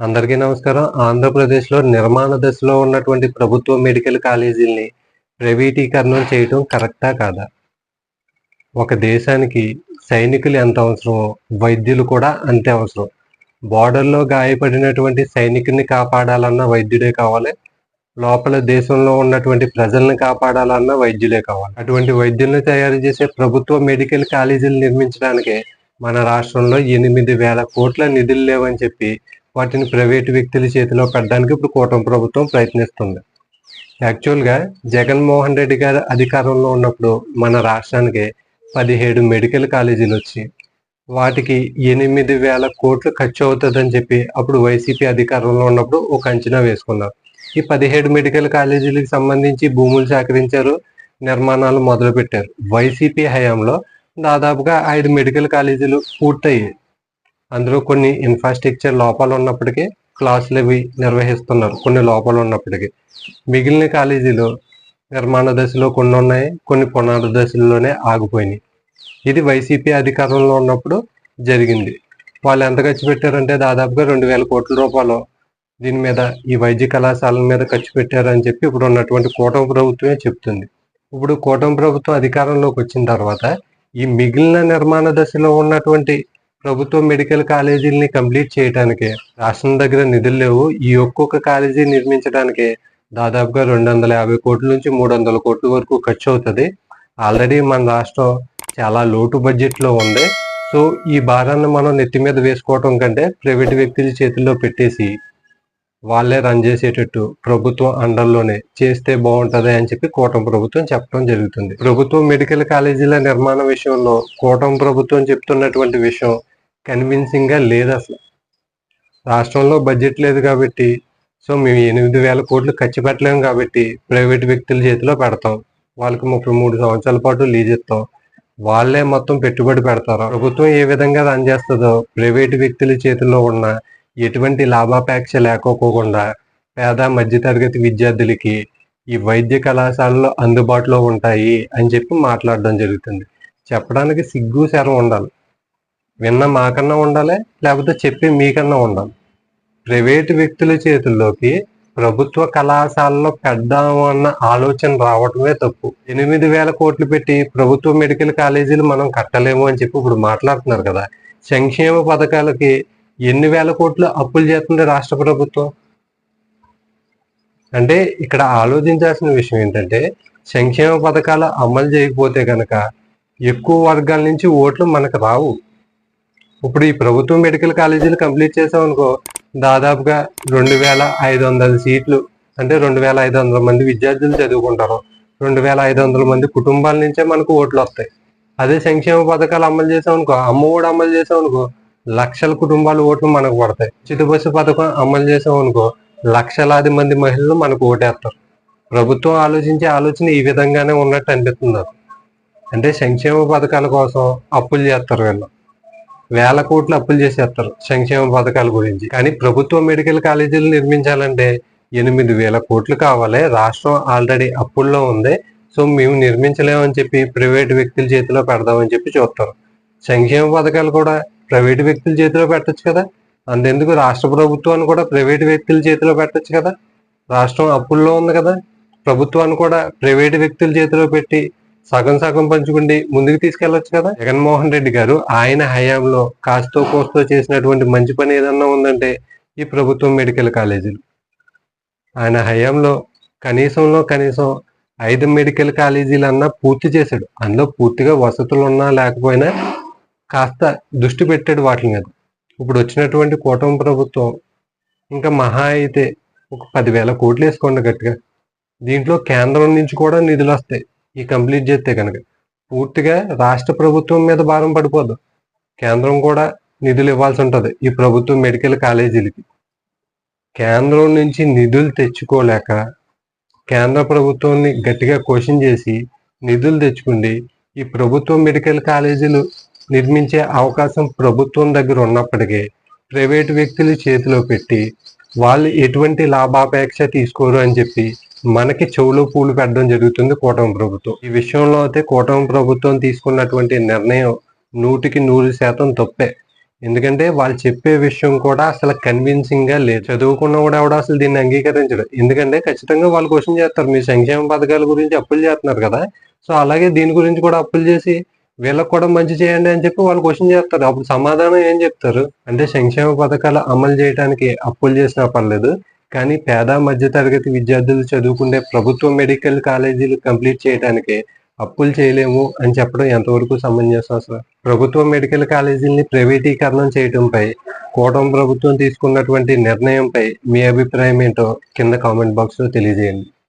అందరికీ నమస్కారం. ఆంధ్రప్రదేశ్లో నిర్మాణ దశలో ఉన్నటువంటి ప్రభుత్వ మెడికల్ కాలేజీల్ని ప్రైవేటీకరణం చేయటం కరెక్టా కాదా? ఒక దేశానికి సైనికులు ఎంత అవసరమో వైద్యులు కూడా అంతే అవసరం. బార్డర్లో గాయపడినటువంటి సైనికుల్ని కాపాడాలన్న వైద్యుడే కావాలి. లోపల దేశంలో ఉన్నటువంటి ప్రజల్ని కాపాడాలన్న వైద్యులే కావాలి. అటువంటి వైద్యుల్ని తయారు చేసే ప్రభుత్వ మెడికల్ కాలేజీలు నిర్మించడానికి మన రాష్ట్రంలో ఎనిమిది వేల కోట్ల నిధులు లేవని చెప్పి వాటిని ప్రైవేటు వ్యక్తుల చేతిలో పెట్టడానికి ఇప్పుడు కూటమి ప్రభుత్వం ప్రయత్నిస్తుంది. యాక్చువల్గా జగన్మోహన్ రెడ్డి గారు అధికారంలో ఉన్నప్పుడు మన రాష్ట్రానికి పదిహేడు మెడికల్ కాలేజీలు వచ్చి వాటికి ఎనిమిది వేల కోట్లు ఖర్చు అవుతుందని చెప్పి అప్పుడు వైసీపీ అధికారంలో ఉన్నప్పుడు ఒక అంచనా వేసుకున్నారు. ఈ పదిహేడు మెడికల్ కాలేజీలకు సంబంధించి భూములు సేకరించారు నిర్మాణాలు మొదలుపెట్టారు. వైసీపీ హయాంలో దాదాపుగా ఐదు మెడికల్ కాలేజీలు పూర్తయ్యాయి. అందులో కొన్ని ఇన్ఫ్రాస్ట్రక్చర్ లోపాలు ఉన్నప్పటికీ క్లాసులు అవి నిర్వహిస్తున్నారు కొన్ని లోపాలు ఉన్నప్పటికీ. మిగిలిన కాలేజీలు నిర్మాణ దశలో కొన్ని ఉన్నాయి కొన్ని పునాది దశల్లోనే ఆగిపోయినాయి. ఇది వైసీపీ అధికారంలో ఉన్నప్పుడు జరిగింది. వాళ్ళు ఎంత ఖర్చు పెట్టారంటే దాదాపుగా రెండు వేల కోట్ల రూపాయలు దీని మీద ఈ వైద్య కళాశాలల మీద ఖర్చు పెట్టారని చెప్పి ఇప్పుడు ఉన్నటువంటి కూటమి ప్రభుత్వమే చెప్తుంది. ఇప్పుడు కూటమి ప్రభుత్వం అధికారంలోకి వచ్చిన తర్వాత ఈ మిగిలిన నిర్మాణ దశలో ఉన్నటువంటి ప్రభుత్వ మెడికల్ కాలేజీలని కంప్లీట్ చేయడానికి రాష్ట్రం దగ్గర నిధులు లేవు. ఈ ఒక్కొక్క కాలేజీ నిర్మించడానికి దాదాపుగా రెండు వందల యాభై కోట్ల నుంచి మూడు వందల కోట్ల వరకు ఖర్చు అవుతుంది ఆల్రెడీ మన రాష్ట్రం చాలా లోటు బడ్జెట్లో ఉంది. సో ఈ భారాన్ని మనం నెత్తి మీద వేసుకోవటం కంటే ప్రైవేట్ వ్యక్తుల చేతుల్లో పెట్టేసి వాళ్ళే రన్ చేసేటట్టు ప్రభుత్వం అండర్లోనే చేస్తే బాగుంటది అని చెప్పి కూటమి ప్రభుత్వం చెప్పడం జరుగుతుంది. ప్రభుత్వం మెడికల్ కాలేజీల నిర్మాణ విషయంలో కూటమి ప్రభుత్వం చెప్తున్నటువంటి విషయం కన్విన్సింగ్గా లేదు అసలు. రాష్ట్రంలో బడ్జెట్ లేదు కాబట్టి సో మేము ఎనిమిది వేల కోట్లు ఖర్చు పెట్టలేము కాబట్టి ప్రైవేట్ వ్యక్తుల చేతిలో పెడతాం. వాళ్ళకి ముప్పై మూడు సంవత్సరాల పాటు లీజ్ ఇస్తాం. వాళ్ళే మొత్తం పెట్టుబడి పెడతారు. ప్రభుత్వం ఏ విధంగా రన్ చేస్తుందో ప్రైవేట్ వ్యక్తుల చేతిలో ఉన్న ఎటువంటి లాభాపేక్ష లేకపోకుండా పేద మధ్యతరగతి విద్యార్థులకి ఈ వైద్య కళాశాలలో అందుబాటులో ఉంటాయి అని చెప్పి మాట్లాడడం జరుగుతుంది. చెప్పడానికి సిగ్గు శరం ఉండాలి. విన్న మాకన్నా ఉండాలి లేకపోతే చెప్పి మీకన్నా ఉండాలి. ప్రైవేటు వ్యక్తుల చేతుల్లోకి ప్రభుత్వ కళాశాలలో పెడదాము అన్న ఆలోచన రావటమే తప్పు. ఎనిమిది వేల కోట్లు పెట్టి ప్రభుత్వ మెడికల్ కాలేజీలు మనం కట్టలేము అని చెప్పి ఇప్పుడు మాట్లాడుతున్నారు కదా. సంక్షేమ పథకాలకి ఎన్ని వేల కోట్లు అప్పులు చేస్తుంది రాష్ట్ర ప్రభుత్వం? అంటే ఇక్కడ ఆలోచించాల్సిన విషయం ఏంటంటే సంక్షేమ పథకాలు అమలు చేయకపోతే కనుక ఎక్కువ వర్గాల నుంచి ఓట్లు మనకు రావు. ఇప్పుడు ఈ ప్రభుత్వ మెడికల్ కాలేజీలు కంప్లీట్ చేసామనుకో దాదాపుగా రెండు వేల ఐదు వందల సీట్లు అంటే రెండు వేల ఐదు వందల మంది విద్యార్థులు చదువుకుంటారు. రెండు వేల ఐదు వందల మంది కుటుంబాల నుంచే మనకు ఓట్లు వస్తాయి. అదే సంక్షేమ పథకాలు అమలు చేసామనుకో అమ్మ కూడా అమలు చేసామనుకో లక్షల కుటుంబాలు ఓట్లు మనకు పడతాయి. ఉచిత బస్సు పథకం అమలు చేసాం అనుకో లక్షలాది మంది మహిళలు మనకు ఓటేస్తారు. ప్రభుత్వం ఆలోచించే ఆలోచన ఈ విధంగానే ఉన్నట్టు అనిపిస్తుంది అంటే సంక్షేమ పథకాల కోసం అప్పులు చేస్తారు వీళ్ళు. వేల కోట్లు అప్పులు చేసేస్తారు సంక్షేమ పథకాల గురించి. కానీ ప్రభుత్వ మెడికల్ కాలేజీలు నిర్మించాలంటే ఎనిమిది వేల కోట్లు కావాలి. రాష్ట్రం ఆల్రెడీ అప్పుల్లో ఉంది. సో మేము నిర్మించలేమని చెప్పి ప్రైవేట్ వ్యక్తుల చేతిలో పెడదామని చెప్పి చూస్తారు. సంక్షేమ పథకాలు కూడా ప్రైవేట్ వ్యక్తుల చేతిలో పెట్టచ్చు కదా. అంతెందుకు రాష్ట్ర ప్రభుత్వాన్ని కూడా ప్రైవేట్ వ్యక్తుల చేతిలో పెట్టచ్చు కదా. రాష్ట్రం అప్పుల్లో ఉంది కదా. ప్రభుత్వాన్ని కూడా ప్రైవేట్ వ్యక్తుల చేతిలో పెట్టి సగం సగం పంచుకుండి ముందుకు తీసుకెళ్ళొచ్చు కదా. జగన్మోహన్ రెడ్డి గారు ఆయన హయాంలో కాస్తో కోస్తో చేసినటువంటి మంచి పని ఏదన్నా ఉందంటే ఈ ప్రభుత్వం మెడికల్ కాలేజీలు. ఆయన హయాంలో కనీసంలో కనీసం ఐదు మెడికల్ కాలేజీలు అన్నా పూర్తి చేశాడు. అందులో పూర్తిగా వసతులు ఉన్నా లేకపోయినా కాస్త దృష్టి పెట్టాడు వాటి మీద ఇప్పుడు వచ్చినటువంటి కూటమి ప్రభుత్వం ఇంకా మహా అయితే ఒక పదివేల కోట్లు వేసుకోండి గట్టిగా. దీంట్లో కేంద్రం నుంచి కూడా నిధులు వస్తాయి. ఈ కంప్లీట్ చేస్తే కనుక. పూర్తిగా రాష్ట్ర ప్రభుత్వం మీద భారం పడిపోదు. కేంద్రం కూడా నిధులు ఇవ్వాల్సి ఉంటుంది. ఈ ప్రభుత్వం మెడికల్ కాలేజీలకి. కేంద్రం నుంచి నిధులు తెచ్చుకోలేక కేంద్ర ప్రభుత్వాన్ని గట్టిగా క్వశ్చన్ చేసి నిధులు తెచ్చుకుండి ఈ ప్రభుత్వ మెడికల్ కాలేజీలు నిర్మించే అవకాశం ప్రభుత్వం దగ్గర ఉన్నప్పటికీ ప్రైవేట్ వ్యక్తులు చేతిలో పెట్టి వాళ్ళు ఎటువంటి లాభాపేక్ష తీసుకోరు అని చెప్పి మనకి చెవులో పూలు పెట్టడం జరుగుతుంది కూటమి ప్రభుత్వం. ఈ విషయంలో అయితే కూటమి ప్రభుత్వం తీసుకున్నటువంటి నిర్ణయం నూటికి నూరు శాతం తప్పే. ఎందుకంటే వాళ్ళు చెప్పే విషయం కూడా అసలు కన్విన్సింగ్గా లేదు. చదువుకున్న కూడా ఎవడో అసలు దీన్ని అంగీకరించడు. ఎందుకంటే ఖచ్చితంగా వాళ్ళు క్వశ్చన్ చేస్తారు మీ సంక్షేమ పథకాల గురించి అప్పులు చేస్తున్నారు కదా. సో అలాగే దీని గురించి కూడా అప్పులు చేసి వీళ్ళకి కూడా మంచి చేయండి అని చెప్పి వాళ్ళు క్వశ్చన్ చేస్తారు. అప్పుడు సమాధానం ఏం చెప్తారు? అంటే సంక్షేమ పథకాలు అమలు చేయడానికి అప్పులు చేసినా పర్లేదు కానీ పేద మధ్య తరగతి విద్యార్థులు చదువుకునే ప్రభుత్వ మెడికల్ కాలేజీలు కంప్లీట్ చేయడానికి అప్పులు చేయలేము అని చెప్పడం ఎంతవరకు సమంజసం అసలు? ప్రభుత్వ మెడికల్ కాలేజీలని ప్రైవేటీకరణం చేయడంపై కూటమి ప్రభుత్వం తీసుకున్నటువంటి నిర్ణయంపై మీ అభిప్రాయం ఏంటో కింద కామెంట్ బాక్స్లో తెలియజేయండి.